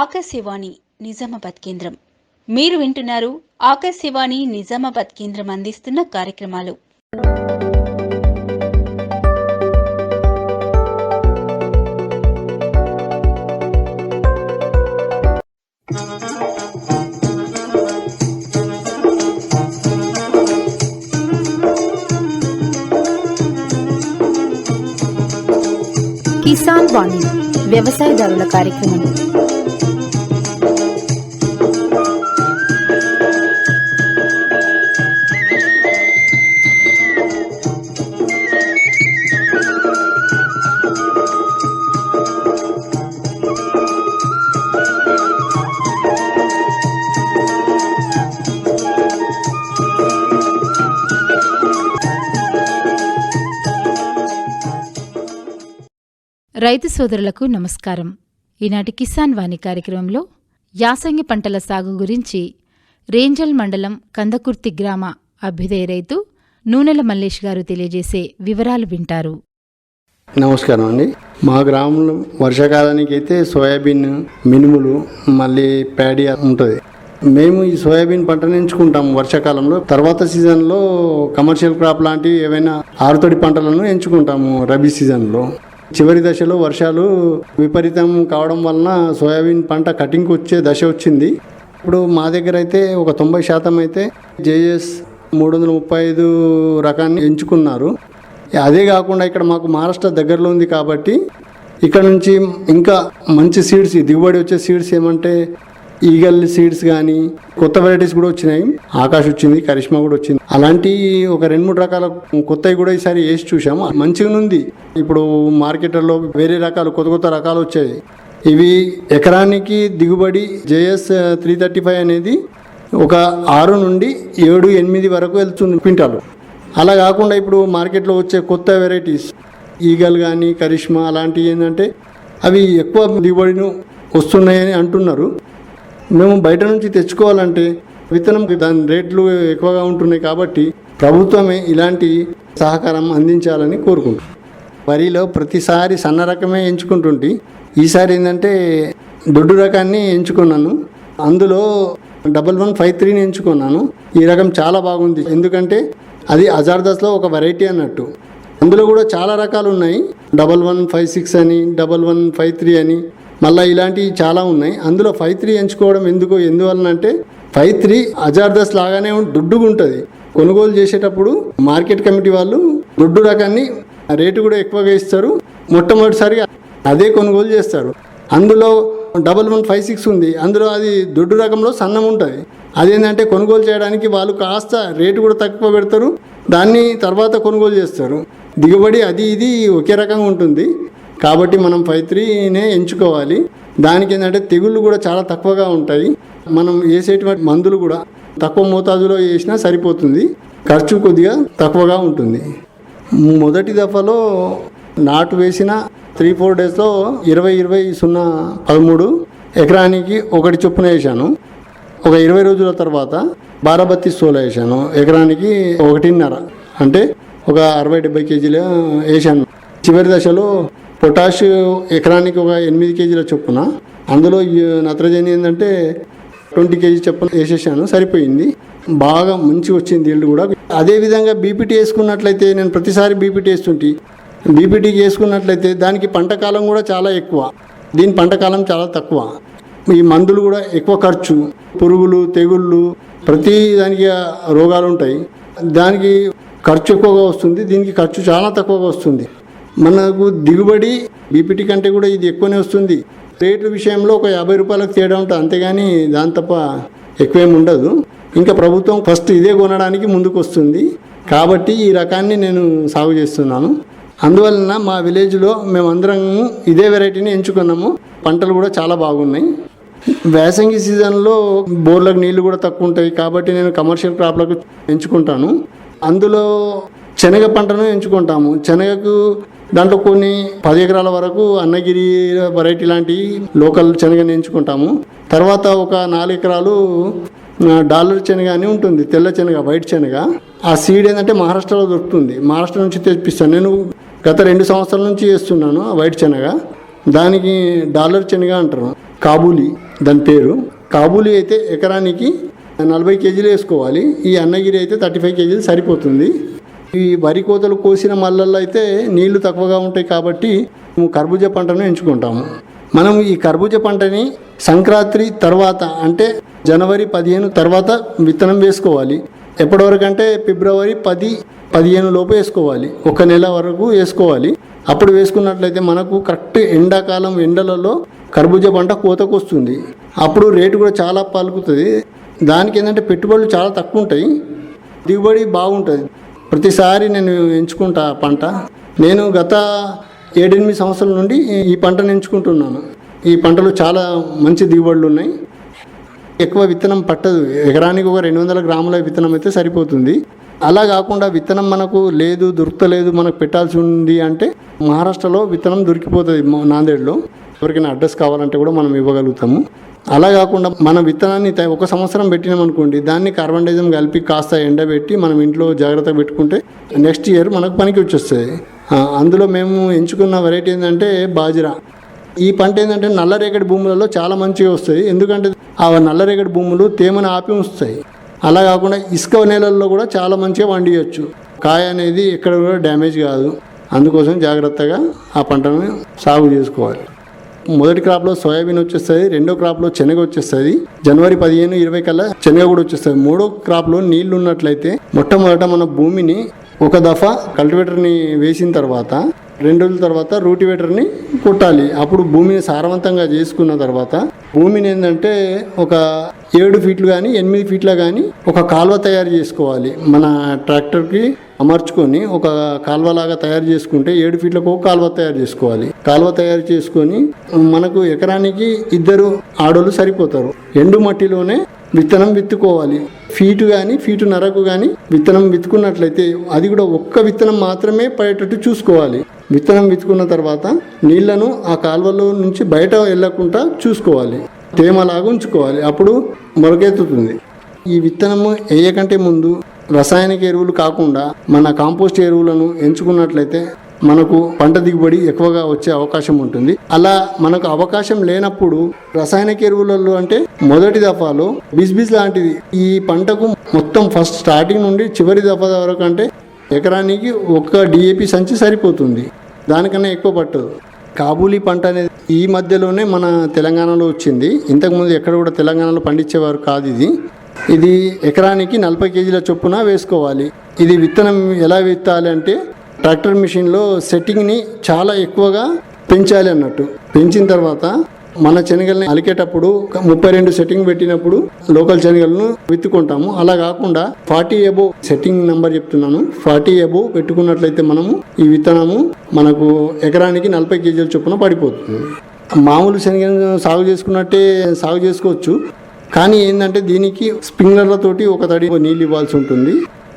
ఆకాశవాణి నిజామాబాద్ కేంద్రం. మీరు వింటున్నారు ఆకాశవాణి నిజామాబాద్ కేంద్రం అందిస్తున్న కార్యక్రమాలు. కిసాన్ వాణి వ్యవసాయదారుల కార్యక్రమం. రైతు సోదరులకు నమస్కారం. ఈనాటి కిసాన్ వాణి కార్యక్రమంలో యాసంగి పంటల సాగు గురించి రేంజల్ మండలం కందకుర్తి గ్రామ అభ్యుదయ రైతు నూనెల మల్లేష్ గారు తెలియజేసే వివరాలు వింటారు. నమస్కారం అండి. మా గ్రామంలో వర్షాకాలానికి అయితే సోయాబీన్ మినుములు మళ్ళీ ప్యాడీ ఉంటుంది. మేము ఈ సోయాబీన్ పంటను ఎంచుకుంటాము వర్షాకాలంలో. తర్వాత సీజన్లో కమర్షియల్ క్రాప్ లాంటి ఏవైనా ఆరుతడి పంటలను ఎంచుకుంటాము రబీ సీజన్లో. చివరి దశలో వర్షాలు విపరీతం కావడం వలన సోయాబీన్ పంట కటింగ్కి వచ్చే దశ వచ్చింది. ఇప్పుడు మా దగ్గర అయితే ఒక తొంభై శాతం అయితే జేఎస్ మూడు వందల ముప్పై ఐదు రకాన్ని ఎంచుకున్నారు. అదే కాకుండా ఇక్కడ మాకు మహారాష్ట్ర దగ్గరలో ఉంది కాబట్టి ఇక్కడ నుంచి ఇంకా మంచి సీడ్స్ దిగుబడి వచ్చే సీడ్స్ ఏమంటే ఈగల్ సీడ్స్ కానీ కొత్త వెరైటీస్ కూడా వచ్చినాయి. ఆకాష్ వచ్చింది కరిష్మా కూడా వచ్చింది. అలాంటి ఒక రెండు మూడు రకాల కొత్తవి కూడా ఈసారి వేసి చూసాము మంచిగా ఉంది. ఇప్పుడు మార్కెట్లలో వేరే రకాలు కొత్త కొత్త రకాలు వచ్చాయి. ఇవి ఎకరానికి దిగుబడి జేఎస్ త్రీ థర్టీ ఫైవ్ అనేది ఒక ఆరు నుండి ఏడు ఎనిమిది వరకు వెళ్తుంది క్వింటాలు. అలా కాకుండా ఇప్పుడు మార్కెట్లో వచ్చే కొత్త వెరైటీస్ ఈగల్ కానీ కరిష్మా అలాంటివి ఏంటంటే అవి ఎక్కువ దిగుబడిను వస్తున్నాయని అంటున్నారు. మేము బయట నుంచి తెచ్చుకోవాలంటే విత్తనం దాని రేట్లు ఎక్కువగా ఉంటున్నాయి కాబట్టి ప్రభుత్వమే ఇలాంటి సహకారం అందించాలని కోరుకుంటున్నాం. వరిలో ప్రతిసారి సన్న రకమే ఎంచుకుంటుంటే. ఈసారి ఏంటంటే దొడ్డు రకాన్ని ఎంచుకున్నాను. అందులో డబల్ వన్ ఫైవ్ త్రీని ఎంచుకున్నాను. ఈ రకం చాలా బాగుంది. ఎందుకంటే అది అజార్దస్లో ఒక వెరైటీ అన్నట్టు. అందులో కూడా చాలా రకాలు ఉన్నాయి. డబల్ వన్ ఫైవ్ సిక్స్ అని డబల్ వన్ ఫైవ్ త్రీ అని మళ్ళీ ఇలాంటివి చాలా ఉన్నాయి. అందులో ఫైవ్ త్రీ ఎంచుకోవడం ఎందుకు? ఎందువలన అంటే ఫైవ్ త్రీ అజార్దస్ లాగానే దుడ్డుగా దొడ్డుగా ఉంటుంది కొనుగోలు చేసేటప్పుడు మార్కెట్ కమిటీ వాళ్ళు దొడ్డు రకాన్ని రేటు కూడా ఎక్కువగా ఇస్తారు. మొట్టమొదటిసారి అదే కొనుగోలు చేస్తారు. అందులో డబల్ వన్ ఫైవ్ సిక్స్ ఉంది. అందులో అది దొడ్డు రకంలో సన్నం ఉంటుంది అదేంటంటే కొనుగోలు చేయడానికి వాళ్ళు కాస్త రేటు కూడా తక్కువ పెడతారు. దాన్ని తర్వాత కొనుగోలు చేస్తారు. దిగుబడి అది ఇది ఒకే రకంగా ఉంటుంది. కాబట్టి మనం ఫైవ్ త్రీనే ఎంచుకోవాలి. దానికి ఏంటంటే తెగుళ్ళు కూడా చాలా తక్కువగా ఉంటాయి. మనం వేసేటువంటి మందులు కూడా తక్కువ మోతాదులో వేసినా సరిపోతుంది. ఖర్చు కొద్దిగా తక్కువగా ఉంటుంది. మొదటి దఫలో నాటు వేసిన త్రీ ఫోర్ డేస్లో ఇరవై ఇరవై సున్నా పదమూడు ఎకరానికి ఒకటి చొప్పున వేసాను ఒక ఇరవై రోజుల తర్వాత బారాబత్తి సోల వేసాను ఎకరానికి ఒకటిన్నర. అంటే ఒక అరవై డెబ్బై కేజీలు వేసాను చివరి దశలో పొటాష్ ఎకరానికి ఒక ఎనిమిది కేజీల చొప్పున అందులో ఈ నత్రజని ఏంటంటే ట్వంటీ కేజీ చొప్పున వేసేసాను సరిపోయింది. బాగా మంచి వచ్చింది ఇల్లు కూడా. అదే విధంగా బీపీటీ వేసుకున్నట్లయితే నేను ప్రతిసారి బీపీటీ వేస్తుంటే. బీపీటీకి వేసుకున్నట్లయితే దానికి పంట కాలం కూడా చాలా ఎక్కువ. దీని పంట కాలం చాలా తక్కువ. ఈ మందులు కూడా ఎక్కువ ఖర్చు. పురుగులు తెగుళ్ళు ప్రతి దానికి రోగాలు ఉంటాయి. దానికి ఖర్చు ఎక్కువగా వస్తుంది. దీనికి ఖర్చు చాలా తక్కువగా వస్తుంది. మనకు దిగుబడి బీపీటీ కంటే కూడా ఇది ఎక్కువనే వస్తుంది. రేట్ల విషయంలో ఒక యాభై రూపాయలకు తేడా ఉంటుంది అంతేగాని దాని తప్ప ఎక్కువేం ఉండదు. ఇంకా ప్రభుత్వం ఫస్ట్ ఇదే కొనడానికి ముందుకు వస్తుంది కాబట్టి ఈ రకాన్ని నేను సాగు చేస్తున్నాను. అందువలన మా విలేజ్లో మేమందరం ఇదే వెరైటీని ఎంచుకున్నాము. పంటలు కూడా చాలా బాగున్నాయి. వేసంగి సీజన్లో బోర్లకు నీళ్ళు కూడా తక్కువ ఉంటాయి. కాబట్టి నేను కమర్షియల్ క్రాప్లకు ఎంచుకుంటాను. అందులో శనగ పంటను ఎంచుకుంటాము. శనగకు దాంట్లో కొన్ని పది ఎకరాల వరకు అన్నగిరి వెరైటీ లాంటి లోకల్ శనగని ఎంచుకుంటాము తర్వాత ఒక నాలుగు ఎకరాలు డాలర్ శనగ అని ఉంటుంది తెల్ల శనగ వైట్ శనగ. ఆ సీడ్ ఏంటంటే మహారాష్ట్రలో దొరుకుతుంది. మహారాష్ట్ర నుంచి తెప్పిస్తాను. నేను గత రెండు సంవత్సరాల నుంచి వేస్తున్నాను ఆ వైట్ శనగ. దానికి డాలర్ శనగ అంటారు. కాబూలి దాని పేరు. కాబూలి అయితే ఎకరానికి నలభై కేజీలు వేసుకోవాలి. ఈ అన్నగిరి అయితే థర్టీ ఫైవ్ కేజీలు సరిపోతుంది. ఈ వరి కోతలు కోసిన మల్లల్లో అయితే నీళ్ళు తక్కువగా ఉంటాయి కాబట్టి మేము కర్బూజా పంటను ఎంచుకుంటాము. మనం ఈ కర్బూజ పంటని సంక్రాంతి తర్వాత అంటే జనవరి పదిహేను తర్వాత విత్తనం వేసుకోవాలి. ఎప్పటివరకు అంటే ఫిబ్రవరి పది పదిహేను లోపు వేసుకోవాలి. ఒక నెల వరకు వేసుకోవాలి. అప్పుడు వేసుకున్నట్లయితే మనకు కరెక్ట్ ఎండాకాలం ఎండలలో కర్బూజ పంట కోతకు వస్తుంది. అప్పుడు రేటు కూడా చాలా పలుకుతుంది. దానికి ఏంటంటే పెట్టుబడులు చాలా తక్కువ ఉంటాయి. దిగుబడి బాగుంటుంది. ప్రతిసారి నేను ఎంచుకుంటా ఆ పంట. నేను గత ఏడెనిమిది సంవత్సరాల నుండి ఈ పంటను ఎంచుకుంటున్నాను. ఈ పంటలో చాలా మంచి దిగుబడులు ఉన్నాయి. ఎక్కువ విత్తనం పట్టదు. ఎకరానికి ఒక రెండు వందల గ్రాముల విత్తనం అయితే సరిపోతుంది. అలా కాకుండా విత్తనం మనకు లేదు దొరుకుతలేదు మనకు పెట్టాల్సి ఉంది అంటే మహారాష్ట్రలో విత్తనం దొరికిపోతుంది నాందేడ్లో. ఎవరికైనా అడ్రస్ కావాలంటే కూడా మనం ఇవ్వగలుగుతాము. అలా కాకుండా మన విత్తనాన్ని త- ఒక సంవత్సరం పెట్టినాం అనుకోండి దాన్ని కార్బన్ డైజం కలిపి కాస్త ఎండబెట్టి మనం ఇంట్లో జాగ్రత్త పెట్టుకుంటే నెక్స్ట్ ఇయర్ మనకు పనికి వచ్చేస్తుంది. అందులో మేము ఎంచుకున్న వెరైటీ ఏంటంటే బాజిరా. ఈ పంట ఏంటంటే నల్లరేగడి భూములలో చాలా మంచిగా వస్తాయి ఎందుకంటే ఆ నల్లరేగడి భూములు తేమను ఆపి ఉంచుతాయి. అలా కాకుండా ఇసుక నేలల్లో కూడా చాలా మంచిగా వండియచ్చు కాయ అనేది ఎక్కడ కూడా డ్యామేజ్ కాదు. అందుకోసం జాగ్రత్తగా ఆ పంటను సాగు చేసుకోవాలి. మొదటి క్రాప్లో సోయాబీన్ వచ్చేస్తుంది రెండో క్రాప్లో శనగ వచ్చేస్తుంది. జనవరి పదిహేను ఇరవై కల్లా శనగ కూడా వచ్చేస్తుంది. మూడో క్రాప్లో నీళ్ళు ఉన్నట్లయితే మొట్టమొదట మన భూమిని ఒక దఫా కల్టివేటర్ని వేసిన తర్వాత రెండు రోజుల తర్వాత రూటివేటర్ని కొట్టాలి. అప్పుడు భూమిని సారవంతంగా చేసుకున్న తర్వాత భూమిని ఏంటంటే ఒక ఏడు ఫీట్లు కానీ ఎనిమిది ఫీట్ల కానీ ఒక కాలువ తయారు చేసుకోవాలి. మన ట్రాక్టర్కి అమర్చుకొని ఒక కాల్వలాగా తయారు చేసుకుంటే ఏడు ఫీట్లకు ఒక కాలువ తయారు చేసుకోవాలి. కాలువ తయారు చేసుకొని మనకు ఎకరానికి ఇద్దరు ఆడోళ్ళు సరిపోతారు. ఎండు మట్టిలోనే విత్తనం విత్తుకోవాలి. ఫీటు కానీ ఫీటు నరకు కానీ విత్తనం విత్తుకున్నట్లయితే అది కూడా ఒక్క విత్తనం మాత్రమే పడేటట్టు చూసుకోవాలి. విత్తనం విత్తుకున్న తర్వాత నీళ్ళను ఆ కాలువలో నుంచి బయట వెళ్ళకుండా చూసుకోవాలి. తేమలాగా ఉంచుకోవాలి. అప్పుడు మొలకెత్తుతుంది. ఈ విత్తనము వేయకంటే ముందు రసాయనిక ఎరువులు కాకుండా మన కాంపోస్ట్ ఎరువులను ఎంచుకున్నట్లయితే మనకు పంట దిగుబడి ఎక్కువగా వచ్చే అవకాశం ఉంటుంది. అలా మనకు అవకాశం లేనప్పుడు రసాయనిక ఎరువులలో అంటే మొదటి దఫాలో బిస్బిస్ లాంటిది. ఈ పంటకు మొత్తం ఫస్ట్ స్టార్టింగ్ నుండి చివరి దఫా వరకు అంటే ఎకరానికి ఒక్క డిఏపి సంచి సరిపోతుంది. దానికన్నా ఎక్కువ పట్టదు. కాబూలీ పంట అనేది ఈ మధ్యలోనే మన తెలంగాణలో వచ్చింది. ఇంతకుముందు ఎక్కడ కూడా తెలంగాణలో పండించేవారు కాదు ఇది. ఇది ఎకరానికి నలభై కేజీల చొప్పున వేసుకోవాలి. ఇది విత్తనం ఎలా విత్తాలి అంటే ట్రాక్టర్ మిషన్లో సెట్టింగ్ని చాలా ఎక్కువగా పెంచాలి అన్నట్టు. పెంచిన తర్వాత మన శనగల్ని అలికేటప్పుడు ముప్పై రెండు సెట్టింగ్ పెట్టినప్పుడు లోకల్ శనగలను విత్తుకుంటాము. అలా కాకుండా ఫార్టీ ఎబో సెట్టింగ్ నెంబర్ చెప్తున్నాను. ఫార్టీ ఎబో పెట్టుకున్నట్లయితే మనము ఈ విత్తనము మనకు ఎకరానికి నలభై కేజీల చొప్పున పడిపోతుంది. మామూలు శనగలను సాగు చేసుకున్నట్టే సాగు చేసుకోవచ్చు. కానీ ఏంటంటే దీనికి స్ప్రింక్లర్లతోటి ఒక తడి నీళ్ళు ఇవ్వాల్సి ఉంటుంది.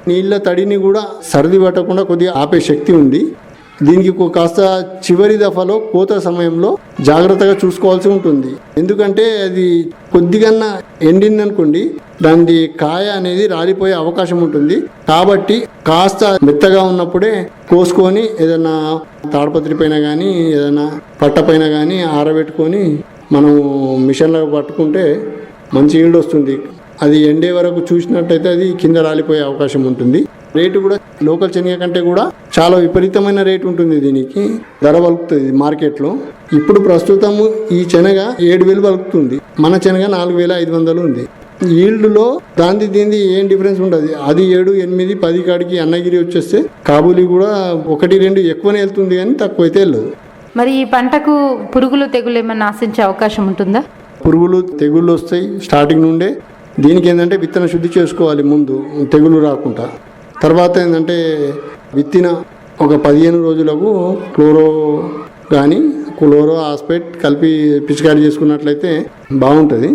నీళ్ళ తడిని కూడా సర్ది పట్టకుండా కొద్దిగా ఆపే శక్తి ఉంది. దీనికి కాస్త చివరి దఫలో కోత సమయంలో జాగ్రత్తగా చూసుకోవాల్సి ఉంటుంది. ఎందుకంటే అది కొద్దిగన్నా ఎండింది అనుకోండి దాని కాయ అనేది రాలిపోయే అవకాశం ఉంటుంది. కాబట్టి కాస్త మెత్తగా ఉన్నప్పుడే కోసుకొని ఏదైనా తాడపత్రి పైన కానీ ఏదైనా పట్ట పైన కానీ ఆరబెట్టుకొని మనం మిషన్లో పట్టుకుంటే మంచి ఈల్డ్ వస్తుంది. అది ఎండే వరకు చూసినట్టయితే అది కింద రాలిపోయే అవకాశం ఉంటుంది. రేటు కూడా లోకల్ శనగ కంటే కూడా చాలా విపరీతమైన రేటు ఉంటుంది దీనికి. ధర వలుకుతుంది మార్కెట్లో. ఇప్పుడు ప్రస్తుతము ఈ శనగ ఏడు వేలు వలుకుతుంది మన శనగ నాలుగు వేల ఐదు వందలు ఉంది. ఈల్డ్లో దాంది దీంది ఏం డిఫరెన్స్ ఉండదు. అది ఏడు ఎనిమిది పది కాడికి అన్నగిరి వచ్చేస్తే కాబూలి కూడా ఒకటి రెండు ఎక్కువనే వెళ్తుంది కానీ తక్కువ అయితే వెళ్ళదు. మరి ఈ పంటకు పురుగులు తెగులు ఏమైనా ఆశించే అవకాశం ఉంటుందా? పురుగులు తెగుళ్ళు వస్తాయి స్టార్టింగ్ నుండే. దీనికి ఏంటంటే విత్తన శుద్ధి చేసుకోవాలి ముందు తెగులు రాకుండా. తర్వాత ఏంటంటే విత్తిన ఒక పదిహేను రోజులకు క్లోరో కానీ క్లోరో ఆస్పెట్ కలిపి పిచికారి చేసుకున్నట్లయితే బాగుంటుంది.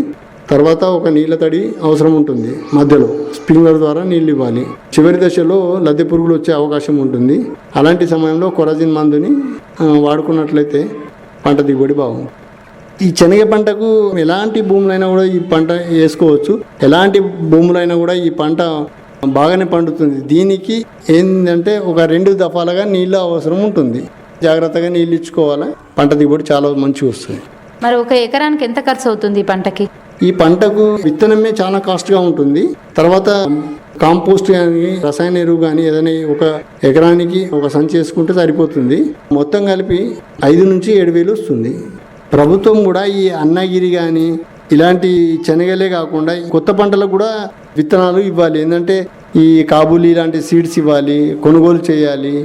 తర్వాత ఒక నీళ్ళ తడి అవసరం ఉంటుంది మధ్యలో. స్ప్రింక్లర్ ద్వారా నీళ్ళు ఇవ్వాలి. చివరి దశలో లద్దె పురుగులు వచ్చే అవకాశం ఉంటుంది. అలాంటి సమయంలో కొరజిన్ మందుని వాడుకున్నట్లయితే పంట దిగుబడి బాగుంటుంది. ఈ శనగ పంటకు ఎలాంటి భూములైనా కూడా ఈ పంట వేసుకోవచ్చు. ఎలాంటి భూములైనా కూడా ఈ పంట బాగానే పండుతుంది. దీనికి ఏంటంటే ఒక రెండు దఫాలుగా నీళ్ళు అవసరం ఉంటుంది. జాగ్రత్తగా నీళ్ళు ఇచ్చుకోవాలి. పంట దిగుబడి చాలా మంచిగా వస్తుంది. మరి ఒక ఎకరానికి ఎంత ఖర్చు అవుతుంది ఈ పంటకి? ఈ పంటకు విత్తనమే చాలా కాస్ట్గా ఉంటుంది. తర్వాత కాంపోస్ట్ కానీ రసాయన ఎరువు కానీ ఏదైనా ఒక ఎకరానికి ఒక సంచి వేసుకుంటే సరిపోతుంది. మొత్తం కలిపి ఐదు నుంచి ఏడు వేలు వస్తుంది. ప్రభుత్వం కూడా ఈ అన్నగిరి కానీ ఇలాంటి శనగలే కాకుండా కొత్త పంటలకు కూడా విత్తనాలు ఇవ్వాలి. ఏంటంటే ఈ కాబూలి ఇలాంటి సీడ్స్ ఇవ్వాలి కొనుగోలు చేయాలి.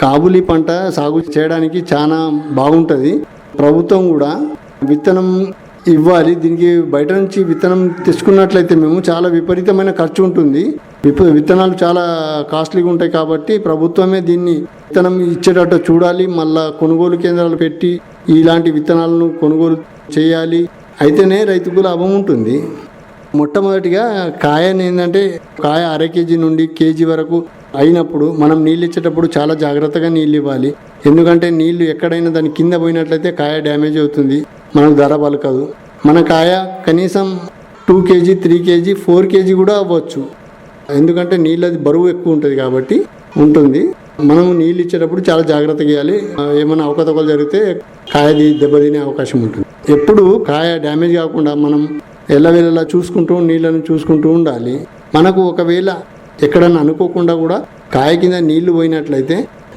కాబూలి పంట సాగు చేయడానికి చాలా బాగుంటుంది. ప్రభుత్వం కూడా విత్తనం ఇవ్వాలి. దీనికి బయట నుంచి విత్తనం తెచ్చుకున్నట్లయితే మేము చాలా విపరీతమైన ఖర్చు ఉంటుంది. విప విత్తనాలు చాలా కాస్ట్లీగా ఉంటాయి కాబట్టి ప్రభుత్వమే దీన్ని విత్తనం ఇచ్చేటట్టు చూడాలి. మళ్ళా కొనుగోలు కేంద్రాలు పెట్టి ఇలాంటి విత్తనాలను కొనుగోలు చేయాలి. అయితేనే రైతుకు లాభం ఉంటుంది. మొట్టమొదటిగా కాయని ఏంటంటే కాయ అర కేజీ నుండి కేజీ వరకు అయినప్పుడు మనం నీళ్ళు ఇచ్చేటప్పుడు చాలా జాగ్రత్తగా నీళ్ళు ఇవ్వాలి. ఎందుకంటే నీళ్ళు ఎక్కడైనా దాని కింద పోయినట్లయితే కాయ డ్యామేజ్ అవుతుంది. మనకు ధర పలకదు మన కాయ కనీసం two KG three KG four KG కూడా అవ్వచ్చు. ఎందుకంటే నీళ్ళది బరువు ఎక్కువ ఉంటుంది కాబట్టి ఉంటుంది. మనం నీళ్ళు ఇచ్చేటప్పుడు చాలా జాగ్రత్తగా ఇవ్వాలి ఏమైనా అవకతవకలు జరిగితే కాయది దెబ్బతినే అవకాశం ఉంటుంది. ఎప్పుడు కాయ డ్యామేజ్ కాకుండా మనం ఎల్లవేళలా చూసుకుంటూ నీళ్ళను చూసుకుంటూ ఉండాలి. మనకు ఒకవేళ ఎక్కడన్నా అనుకోకుండా కూడా కాయ కింద నీళ్ళు పోయినట్లయితే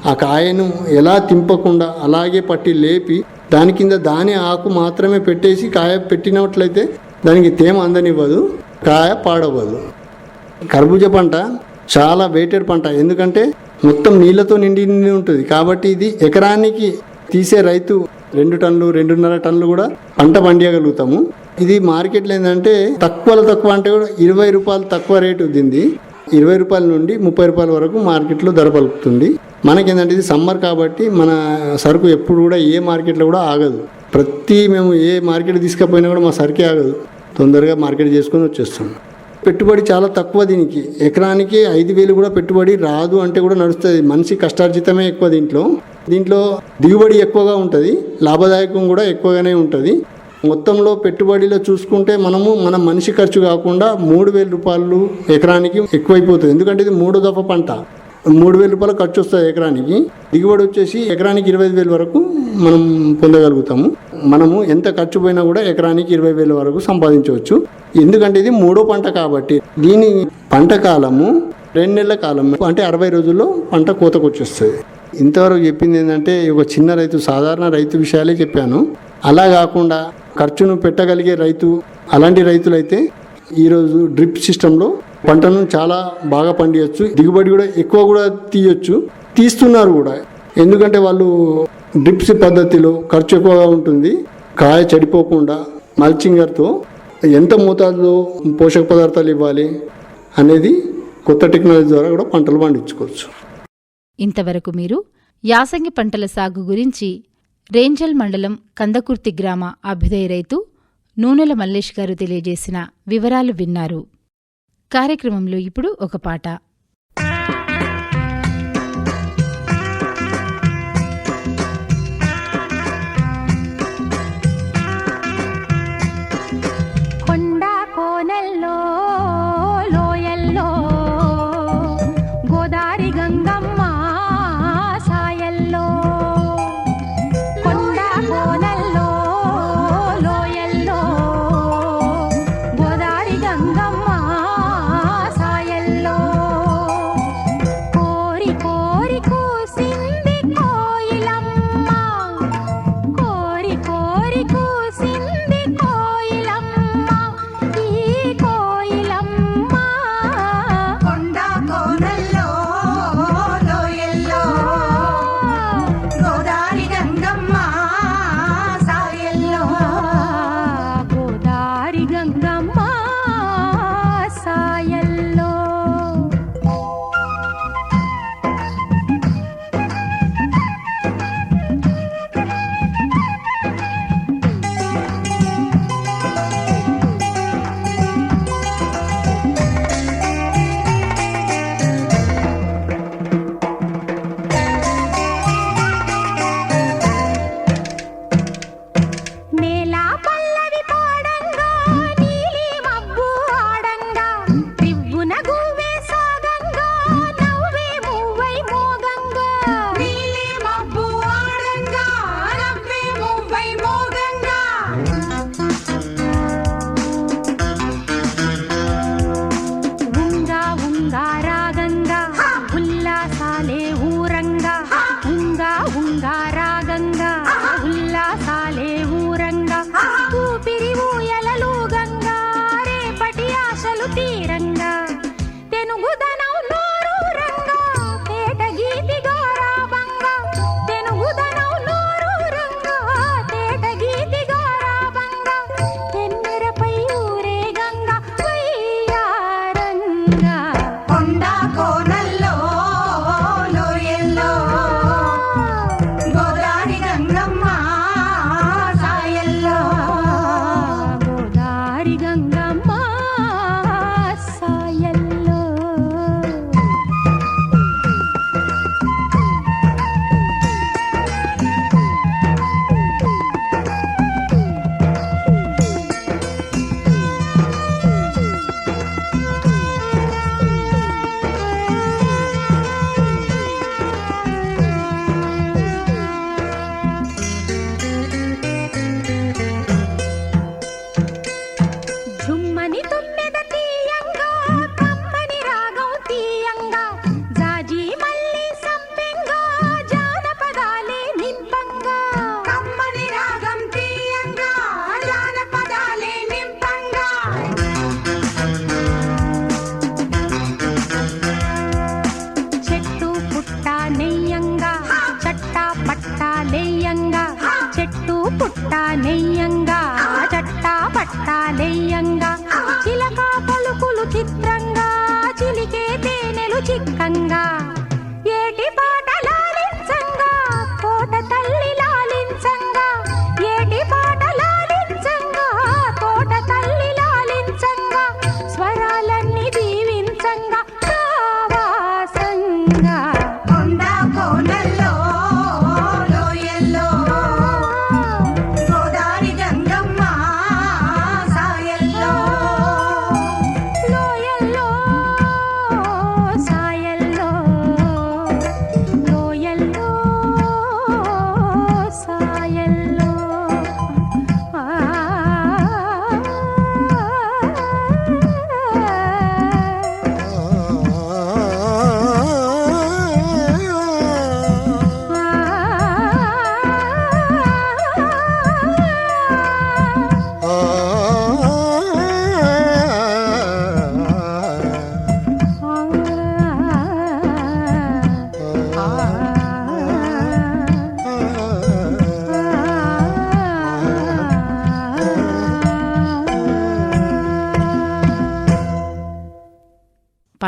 ఆ కాయను ఎలా తింపకుండా అలాగే పట్టి లేపి దాని కింద దాని ఆకు మాత్రమే పెట్టేసి కాయ పెట్టినట్లయితే దానికి తేమ అందనివ్వదు కాయ పాడవ్వదు. కర్బూజా పంట చాలా వెయిటెడ్ పంట. ఎందుకంటే మొత్తం నీళ్ళతో నిండి నిండి ఉంటుంది. కాబట్టి ఇది ఎకరానికి తీసే రైతు రెండు టన్నులు రెండున్నర టన్నులు కూడా పంట పండియగలుగుతాము. ఇది మార్కెట్లో ఏంటంటే తక్కువలో తక్కువ అంటే కూడా ఇరవై రూపాయలు తక్కువ రేటు దీనిది ఇరవై రూపాయల నుండి ముప్పై రూపాయల వరకు మార్కెట్లో ధర పలుకుతుంది. మనకేంటంటే ఇది సమ్మర్ కాబట్టి మన సరుకు ఎప్పుడు కూడా ఏ మార్కెట్లో కూడా ఆగదు. ప్రతి మేము ఏ మార్కెట్ తీసుకపోయినా కూడా మా సరుకే ఆగదు. తొందరగా మార్కెట్ చేసుకొని వచ్చేస్తాం. పెట్టుబడి చాలా తక్కువ దీనికి. ఎకరానికి ఐదు వేలు కూడా పెట్టుబడి రాదు అంటే కూడా నడుస్తుంది. మనిషి కష్టార్జితమే ఎక్కువ దీంట్లో. దీంట్లో దిగుబడి ఎక్కువగా ఉంటుంది. లాభదాయకం కూడా ఎక్కువగానే ఉంటుంది. మొత్తంలో పెట్టుబడిలో చూసుకుంటే మనము మన మనిషి ఖర్చు కాకుండా మూడు వేల రూపాయలు ఎకరానికి ఎక్కువైపోతుంది. ఎందుకంటే ఇది మూడో దఫ పంట. మూడు వేల రూపాయలు ఖర్చు వస్తుంది ఎకరానికి. దిగుబడి వచ్చేసి ఎకరానికి ఇరవై వేల వరకు మనం పొందగలుగుతాము. మనము ఎంత ఖర్చు పోయినా కూడా ఎకరానికి ఇరవై వేల వరకు సంపాదించవచ్చు. ఎందుకంటే ఇది మూడో పంట కాబట్టి దీని పంట కాలము రెండు నెలల కాలం అంటే అరవై రోజుల్లో పంట కోతకు వచ్చేస్తుంది. ఇంతవరకు చెప్పింది ఏంటంటే ఒక చిన్న రైతు సాధారణ రైతు విషయాలే చెప్పాను. అలా కాకుండా ఖర్చును పెట్టగలిగే రైతు అలాంటి రైతులైతే ఈరోజు డ్రిప్ సిస్టంలో పంటను చాలా బాగా పండియచ్చు. దిగుబడి కూడా ఎక్కువ కూడా తీయొచ్చు. తీస్తున్నారు కూడా. ఎందుకంటే వాళ్ళు డ్రిప్స్ పద్ధతిలో ఖర్చు ఎక్కువగా ఉంటుంది. కాయ చెడిపోకుండా మల్చింగర్తో ఎంత మోతాదులో పోషక పదార్థాలు ఇవ్వాలి అనేది కొత్త టెక్నాలజీ ద్వారా కూడా పంటలు పండించుకోవచ్చు. ఇంతవరకు మీరు యాసంగి పంటల సాగు గురించి రేంజల్ మండలం కందకుర్తి గ్రామ అభ్యుదయ రైతు నూనెల మల్లేష్ గారు తెలియజేసిన వివరాలు విన్నారు. కార్యక్రమంలో ఇప్పుడు ఒక పాట.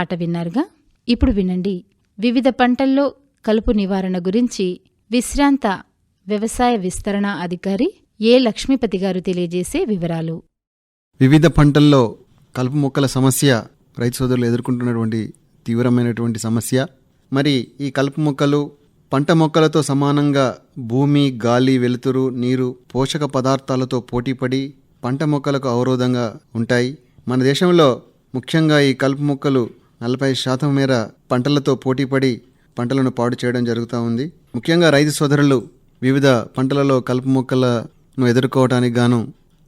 పాట విన్నారుగా? ఇప్పుడు వినండి. వివిధ పంటల్లో కలుపు నివారణ గురించి విశ్రాంత వ్యవసాయ విస్తరణ అధికారి ఏ లక్ష్మీపతి గారు తెలియజేసే వివరాలు. వివిధ పంటల్లో కలుపు మొక్కల సమస్య రైతు సోదరులు ఎదుర్కొంటున్నటువంటి తీవ్రమైనటువంటి సమస్య. మరి ఈ కలుపు మొక్కలు పంట మొక్కలతో సమానంగా భూమి గాలి వెలుతురు నీరు పోషక పదార్థాలతో పోటీపడి పంట మొక్కలకు అవరోధంగా ఉంటాయి. మన దేశంలో ముఖ్యంగా ఈ కలుపు మొక్కలు నలభై శాతం మేర పంటలతో పోటీపడి పంటలను పాడు చేయడం జరుగుతూ ఉంది. ముఖ్యంగా రైతు సోదరులు వివిధ పంటలలో కలుపు మొక్కలను ఎదుర్కోవడానికి గాను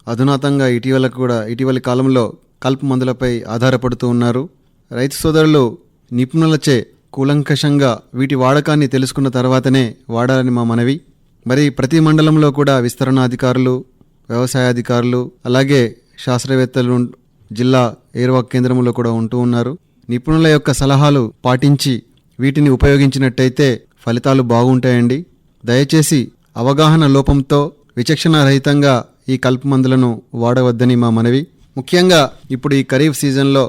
అధునాతంగా ఇటీవల కూడా ఇటీవలి కాలంలో కలుపు మందులపై ఆధారపడుతూ ఉన్నారు. రైతు సోదరులు నిపుణులచే కూలంకషంగా వీటి వాడకాన్ని తెలుసుకున్న తర్వాతనే వాడాలని మా మనవి. మరి ప్రతి మండలంలో కూడా విస్తరణ అధికారులు వ్యవసాయ అధికారులు అలాగే శాస్త్రవేత్తలు జిల్లా ఏర్వాక్ కేంద్రంలో కూడా ఉంటూ ఉన్నారు. నిపుణుల యొక్క సలహాలు పాటించి వీటిని ఉపయోగించినట్టయితే ఫలితాలు బాగుంటాయండి. దయచేసి అవగాహన లోపంతో విచక్షణారహితంగా ఈ కలుపు మందులను వాడవద్దని మా మనవి. ముఖ్యంగా ఇప్పుడు ఈ ఖరీఫ్ సీజన్లో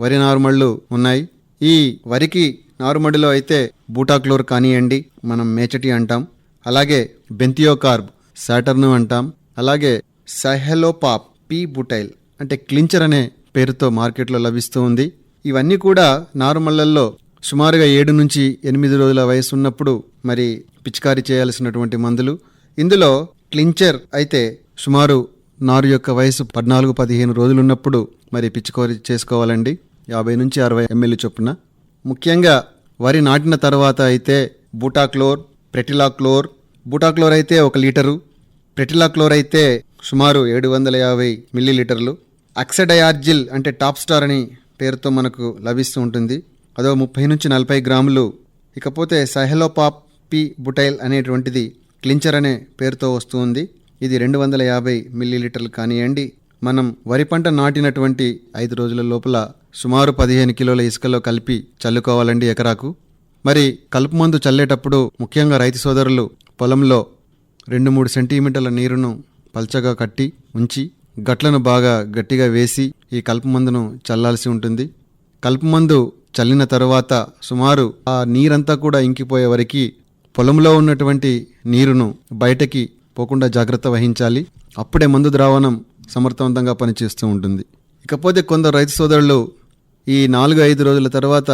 వరి నారుమళ్ళు ఉన్నాయి. ఈ వరికి నారుమడిలో అయితే బూటాక్లోర్ కానివ్వండి మనం మేచటి అంటాం. అలాగే బెంతియోకార్బ్ సాటర్ను అంటాం. అలాగే సహెలోపాప్ పీ బుటైల్ అంటే క్లించర్ అనే పేరుతో మార్కెట్లో లభిస్తూ ఉంది. ఇవన్నీ కూడా నారుమళ్ళల్లో సుమారుగా ఏడు నుంచి ఎనిమిది రోజుల వయసు ఉన్నప్పుడు మరి పిచికారీ చేయాల్సినటువంటి మందులు. ఇందులో క్లించర్ అయితే సుమారు నారు యొక్క వయసు పద్నాలుగు పదిహేను రోజులు ఉన్నప్పుడు మరి పిచికారీ చేసుకోవాలండి. యాభై నుంచి అరవై ఎంఎల్ చొప్పున. ముఖ్యంగా వరి నాటిన తర్వాత అయితే బూటాక్లోర్ ప్రెటిలాక్లోర్. బూటాక్లోర్ అయితే ఒక లీటరు. ప్రెటిలాక్లోర్ అయితే సుమారు ఏడు వందల యాభై మిల్లీలీటర్లు. అక్సడయార్జిల్ అంటే టాప్ స్టార్ అని పేరుతో మనకు లభిస్తూ ఉంటుంది. అదో ముప్పై నుంచి నలభై గ్రాములు. ఇకపోతే సహెలోపాపి బుటైల్ అనేటువంటిది క్లించర్ అనే పేరుతో వస్తుంది ఇది రెండు వందల యాభై మిల్లీలీటర్లు కానివ్వండి మనం వరి పంట నాటినటువంటి ఐదు రోజుల లోపల సుమారు పదిహేను కిలోల ఇసుకలో కలిపి చల్లుకోవాలండి ఎకరాకు. మరి కలుపు మందు చల్లేటప్పుడు ముఖ్యంగా రైతు సోదరులు పొలంలో రెండు మూడు సెంటీమీటర్ల నీరును పల్చగా కట్టి ఉంచి గట్లను బాగా గట్టిగా వేసి ఈ కలుపుమందును చల్లాల్సి ఉంటుంది. కలుపుమందు చల్లిన తరువాత సుమారు ఆ నీరంతా కూడా ఇంకిపోయే వరకు పొలంలో ఉన్నటువంటి నీరును బయటకి పోకుండా జాగ్రత్త వహించాలి. అప్పుడే మందు ద్రావణం సమర్థవంతంగా పనిచేస్తూ ఉంటుంది. ఇకపోతే కొందరు రైతు సోదరులు ఈ నాలుగు ఐదు రోజుల తర్వాత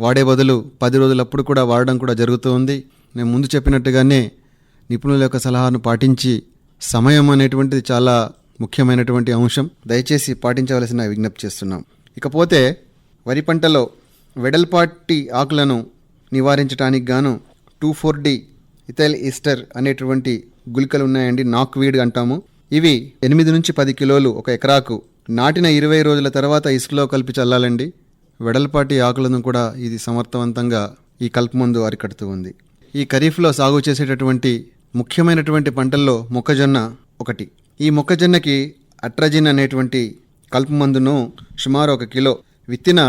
వాడే బదులు పది రోజులప్పుడు కూడా వాడడం కూడా జరుగుతూ ఉంది. నేను ముందు చెప్పినట్టుగానే నిపుణుల యొక్క సలహాను పాటించి సమయం అనేటువంటిది చాలా ముఖ్యమైనటువంటి అంశం. దయచేసి పాటించవలసిన విజ్ఞప్తి చేస్తున్నాం. ఇకపోతే వరి పంటలో వెడల్పాటి ఆకులను నివారించడానికి గాను two four D ethyl ester అనేటువంటి గుళికలు ఉన్నాయండి. నాక్ వీడ్ అంటాము. ఇవి ఎనిమిది నుంచి పది కిలోలు ఒక ఎకరాకు. నాటిన ఇరవై రోజుల తర్వాత ఇసుకలో కలిపి చల్లాలండి. వెడల్పాటి ఆకులను కూడా ఇది సమర్థవంతంగా ఈ కలుపు మందు అరికడుతూ ఉంది. ఈ ఖరీఫ్లో సాగు చేసేటటువంటి ముఖ్యమైనటువంటి పంటల్లో మొక్కజొన్న ఒకటి. ఈ మొక్కజొన్నకి అట్రజిన్ అనేటువంటి కలుపు మందును సుమారు ఒక కిలో విత్తిన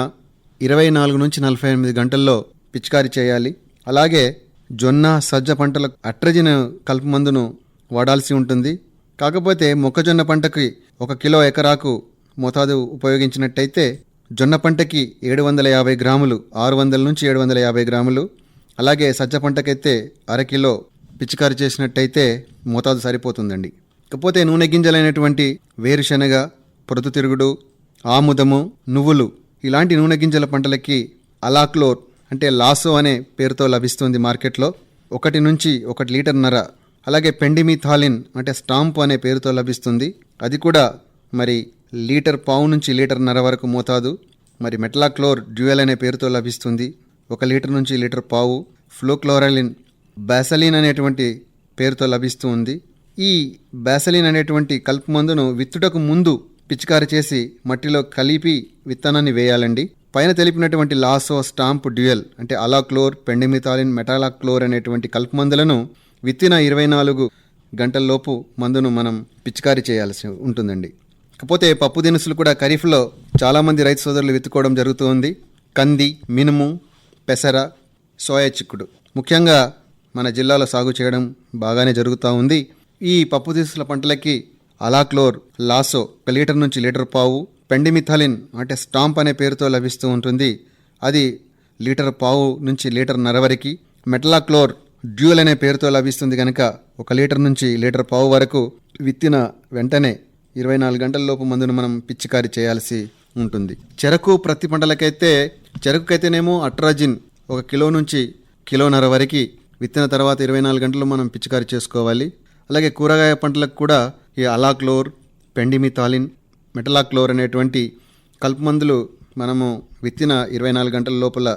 ఇరవై నాలుగు నుంచి నలభై ఎనిమిది గంటల్లో పిచికారీ చేయాలి. అలాగే జొన్న సజ్జ పంటలకు అట్రజిన్ కలుపు మందును వాడాల్సి ఉంటుంది. కాకపోతే మొక్కజొన్న పంటకి ఒక కిలో ఎకరాకు మోతాదు ఉపయోగించినట్టయితే జొన్న పంటకి ఏడు వందల యాభై గ్రాములు ఆరు వందల నుంచి ఏడు వందల యాభై గ్రాములు అలాగే సజ్జ పంటకైతే అరకిలో పిచికారి చేసినట్టయితే మోతాదు సరిపోతుందండి. ఇకపోతే నూనె గింజలైనటువంటి వేరుశనగ పొద్దుతిరుగుడు ఆముదము నువ్వులు ఇలాంటి నూనె గింజల పంటలకి అలాక్లోర్ అంటే లాసో అనే పేరుతో లభిస్తుంది మార్కెట్లో. ఒకటి నుంచి ఒకటి లీటర్న్నర అలాగే పెండిమిథాలిన్ అంటే స్టాంప్ అనే పేరుతో లభిస్తుంది. అది కూడా మరి లీటర్ పావు నుంచి లీటర్న్నర వరకు మోతాదు. మరి మెట్లాక్లోర్ డ్యూయల్ అనే పేరుతో లభిస్తుంది. ఒక లీటర్ నుంచి లీటర్ పావు. ఫ్లోక్లోరలిన్ బ్యాసలిన్ అనేటువంటి పేరుతో లభిస్తూ ఉంది. ఈ బ్యాసలిన్ అనేటువంటి కలుపు మందును విత్తుటకు ముందు పిచికారి చేసి మట్టిలో కలిపి విత్తనాన్ని వేయాలండి. పైన తెలిపినటువంటి లాసో స్టాంప్ డ్యూయల్ అంటే అలాక్లోర్ పెండిమిథాలిన్ మెటాలాక్లోర్ అనేటువంటి కలుపు మందులను విత్తిన ఇరవై నాలుగు గంటల్లోపు మందును మనం పిచికారి చేయాల్సి ఉంటుందండి. కాకపోతే పప్పు దినుసులు కూడా ఖరీఫ్లో చాలామంది రైతు సోదరులు విత్తుకోవడం జరుగుతుంది కంది మినుము పెసర సోయా చిక్కుడు ముఖ్యంగా మన జిల్లాలో సాగు చేయడం బాగానే జరుగుతూ ఉంది. ఈ పప్పు దినుసుల పంటలకి అలాక్లోర్ లాసో ఒక లీటర్ నుంచి లీటర్ పావు పెండిమిథాలిన్ అంటే స్టాంప్ అనే పేరుతో లభిస్తూ ఉంటుంది. అది లీటర్ పావు నుంచి లీటర్ నర వరకు మెటలాక్లోర్ డ్యూయల్ అనే పేరుతో లభిస్తుంది కనుక ఒక లీటర్ నుంచి లీటర్ పావు వరకు విత్తిన వెంటనే ఇరవై నాలుగు గంటల లోపు మందును మనం పిచికారి చేయాల్సి ఉంటుంది. చెరకు ప్రతి పంటలకైతే చెరకుకైతేనేమో అట్రాజిన్ ఒక కిలో నుంచి కిలోన్నర వరకు విత్తిన తర్వాత ఇరవై నాలుగు గంటలు మనం పిచికారి చేసుకోవాలి. అలాగే కూరగాయ పంటలకు కూడా ఈ అలాక్లోర్ పెండిమిథాలిన్ మెటలాక్లోర్ అనేటువంటి కలుపు మందులు మనము విత్తిన ఇరవై నాలుగు గంటల లోపల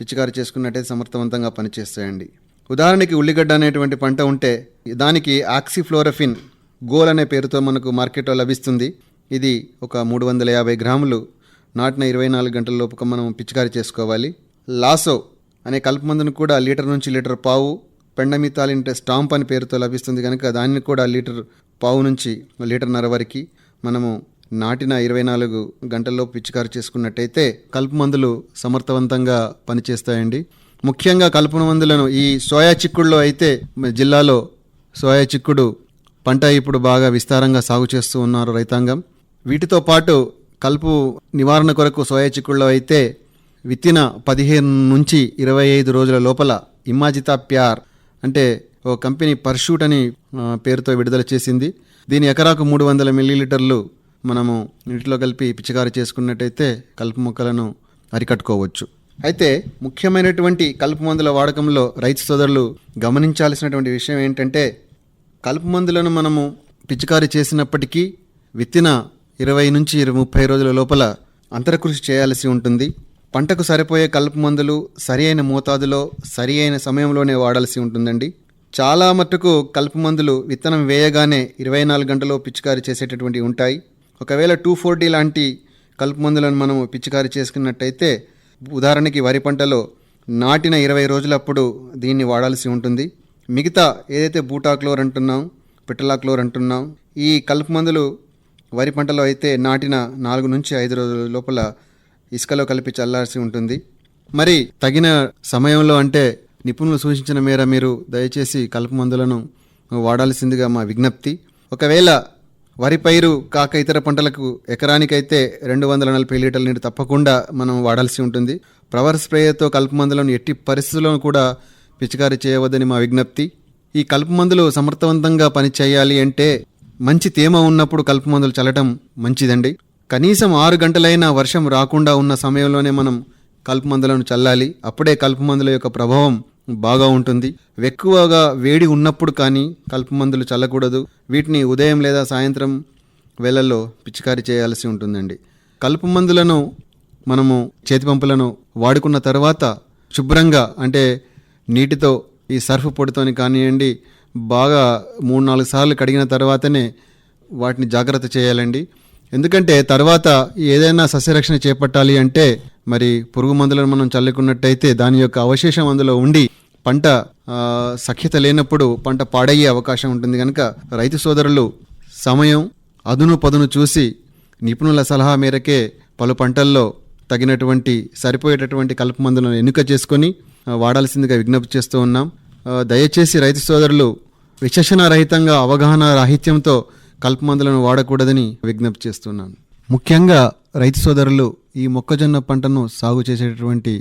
పిచికారి చేసుకున్నట్టయితే సమర్థవంతంగా పనిచేస్తాయండి. ఉదాహరణకి ఉల్లిగడ్డ అనేటువంటి పంట ఉంటే దానికి ఆక్సిఫ్లోరఫిన్ గోల్ అనే పేరుతో మనకు మార్కెట్లో లభిస్తుంది. ఇది ఒక మూడు వందల యాభై గ్రాములు నాటిన ఇరవై నాలుగు గంటల లోపుగా మనం పిచికారి చేసుకోవాలి. లాసో అనే కలుపు మందును కూడా లీటర్ నుంచి లీటర్ పావు పెండమితాలింటే స్టాంప్ అని పేరుతో లభిస్తుంది కనుక దాన్ని కూడా లీటర్ పావు నుంచి లీటర్న్నర వరకు మనము నాటిన ఇరవై నాలుగు గంటల్లో పిచికారి చేసుకున్నట్టయితే కలుపు మందులు సమర్థవంతంగా పనిచేస్తాయండి. ముఖ్యంగా కలుపు మందులను ఈ సోయా చిక్కుడులో అయితే మన జిల్లాలో సోయా చిక్కుడు పంట ఇప్పుడు బాగా విస్తారంగా సాగు చేస్తూ ఉన్నారు రైతాంగం. వీటితో పాటు కలుపు నివారణ కొరకు సోయా చిక్కుడులో అయితే విత్తిన పదిహేను నుంచి ఇరవై ఐదు రోజుల లోపల ఇమాజితా ప్యార్ అంటే ఓ కంపెనీ పర్షూట్ అని పేరుతో విడుదల చేసింది. దీని ఎకరాకు మూడు వందల మిల్లీలీటర్లు మనము నీటిలో కలిపి పిచికారి చేసుకున్నట్టయితే కలుపు మొక్కలను అరికట్టుకోవచ్చు. అయితే ముఖ్యమైనటువంటి కలుపు మందుల వాడకంలో రైతు సోదరులు గమనించాల్సినటువంటి విషయం ఏంటంటే కలుపు మందులను మనము పిచికారి చేసినప్పటికీ విత్తిన ఇరవై నుంచి ఇరవై ముప్పై రోజుల లోపల అంతరకృషి చేయాల్సి ఉంటుంది. పంటకు సరిపోయే కలుపు మందులు సరి అయిన మోతాదులో సరి అయిన సమయంలోనే వాడాల్సి ఉంటుందండి. చాలా మట్టుకు కలుపు మందులు విత్తనం వేయగానే ఇరవై నాలుగు గంటలో పిచికారి చేసేటటువంటి ఉంటాయి. ఒకవేళ టూ ఫోర్టీ లాంటి కలుపు మందులను మనం పిచికారి చేసుకున్నట్టయితే ఉదాహరణకి వరి పంటలో నాటిన ఇరవై రోజులప్పుడు దీన్ని వాడాల్సి ఉంటుంది. మిగతా ఏదైతే బూటాక్లోర్ అంటున్నాం పిట్టలాక్లోర్ అంటున్నాం ఈ కలుపు మందులు వరి పంటలో అయితే నాటిన నాలుగు నుంచి ఐదు రోజుల లోపల ఇసుకలో కలిపి చల్లాల్సి ఉంటుంది. మరి తగిన సమయంలో అంటే నిపుణులు సూచించిన మేర మీరు దయచేసి కలుపు మందులను వాడాల్సిందిగా మా విజ్ఞప్తి. ఒకవేళ వరి పైరు కాక ఇతర పంటలకు ఎకరానికైతే రెండు వందల నలభై లీటర్ల నీరు తప్పకుండా మనం వాడాల్సి ఉంటుంది. ప్రవర్ స్ప్రేయర్తో కలుపు మందులను ఎట్టి పరిస్థితుల్లో కూడా పిచికారీ చేయవద్దని మా విజ్ఞప్తి. ఈ కలుపు మందులు సమర్థవంతంగా పనిచేయాలి అంటే మంచి తేమ ఉన్నప్పుడు కలుపు మందులు చల్లటం మంచిదండి. కనీసం ఆరు గంటలైనా వర్షం రాకుండా ఉన్న సమయంలోనే మనం కలుపు మందులను చల్లాలి. అప్పుడే కలుపు మందుల యొక్క ప్రభావం బాగా ఉంటుంది. ఎక్కువగా వేడి ఉన్నప్పుడు కానీ కలుపు మందులు చల్లకూడదు. వీటిని ఉదయం లేదా సాయంత్రం వేళల్లో పిచికారీ చేయాల్సి ఉంటుందండి. కలుపు మందులను మనము చేతి పంపులను వాడుకున్న తర్వాత శుభ్రంగా అంటే నీటితో ఈ సర్ఫ్ పొడితోని కానివ్వండి బాగా మూడు నాలుగు సార్లు కడిగిన తర్వాతనే వాటిని జాగ్రత్త చేయాలండి. ఎందుకంటే తర్వాత ఏదైనా సస్యరక్షణ చేపట్టాలి అంటే మరి పురుగు మందులను మనం చల్లుకున్నట్టయితే దాని యొక్క అవశేషం అందులో ఉండి పంట సఖ్యత లేనప్పుడు పంట పాడయ్యే అవకాశం ఉంటుంది కనుక రైతు సోదరులు సమయం అదును పదును చూసి నిపుణుల సలహా మేరకే పలు పంటల్లో తగినటువంటి సరిపోయేటటువంటి కలుపు మందులను ఎన్నిక చేసుకొని వాడాల్సిందిగా విజ్ఞప్తి చేస్తూ ఉన్నాం. దయచేసి రైతు సోదరులు విచక్షణ రహితంగా అవగాహన రాహిత్యంతో కలుపు మందులను వాడకూడదని విజ్ఞప్తి చేస్తున్నాను. ముఖ్యంగా రైతు సోదరులు ఈ మొక్కజొన్న పంటను సాగు చేసేటటువంటి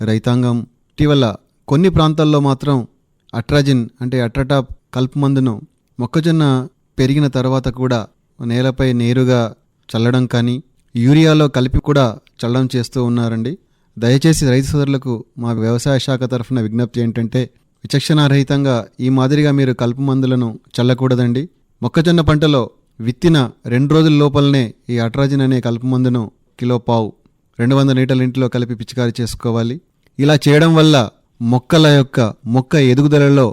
రైతాంగం. ఇటీవల కొన్ని ప్రాంతాల్లో మాత్రం అట్రాజిన్ అంటే అట్రటాప్ కలుపు మందును మొక్కజొన్న పెరిగిన తర్వాత కూడా నేలపై నేరుగా చల్లడం కానీ యూరియాలో కలిపి కూడా చల్లడం చేస్తూ ఉన్నారండి. దయచేసి రైతు సోదరులకు మా వ్యవసాయ శాఖ తరఫున విజ్ఞప్తి ఏంటంటే విచక్షణారహితంగా ఈ మాదిరిగా మీరు కలుపు మందులను చల్లకూడదండి. మొక్కజొన్న పంటలో విత్తిన రెండు రోజుల లోపలనే ఈ అట్రాజిన్ అనే కలుపు మందును కిలో పావు రెండు వందల లీటర్ల ఇంటిలో కలిపి పిచికారి చేసుకోవాలి. ఇలా చేయడం వల్ల మొక్కల యొక్క మొక్క ఎదుగుదలలో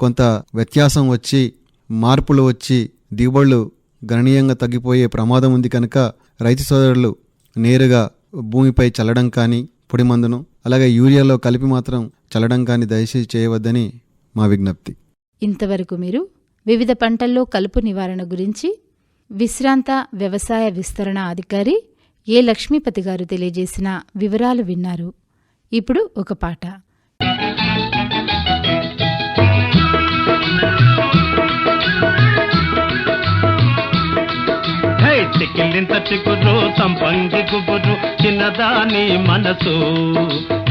కొంత వ్యత్యాసం వచ్చి మార్పులు వచ్చి దిగుబడులు గణనీయంగా తగ్గిపోయే ప్రమాదం ఉంది కనుక రైతు సోదరులు నేరుగా భూమిపై చల్లడం కానీ పొడి మందును అలాగే యూరియాలో కలిపి మాత్రం చల్లడం కానీ దయచేసి చేయవద్దని మా విజ్ఞప్తి. ఇంతవరకు మీరు వివిధ పంటల్లో కలుపు నివారణ గురించి విశ్రాంత వ్యవసాయ విస్తరణ అధికారి ఏ లక్ష్మీపతి గారు తెలియజేసిన వివరాలు విన్నారు. ఇప్పుడు ఒక పాట. హై చిక్కిలింత చిగురు సంపంగి గుబురు చిన్నదాని మనసు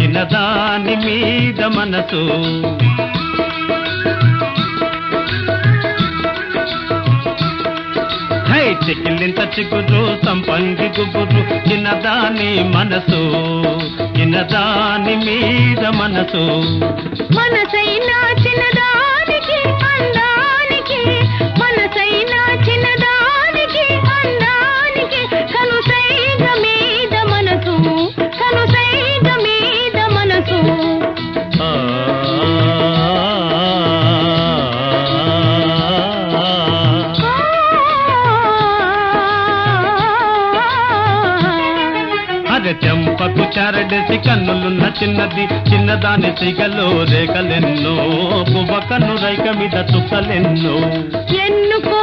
చిన్నదాని మీద మనసు. హై చిక్కిలింత చిగురు సంపంగి గుబురు చిన్నదాని మనసు చిన్నదాని మీద మనసు. మనసైనా చిన్నదానికి అందా అరే చారడేసి కన్నులున్న చిన్నది చిన్నదాని సిగలో రేఖలెన్నో పువ్వ కన్ను రైక మీద చుక్కలెన్నో. ఎన్నుకో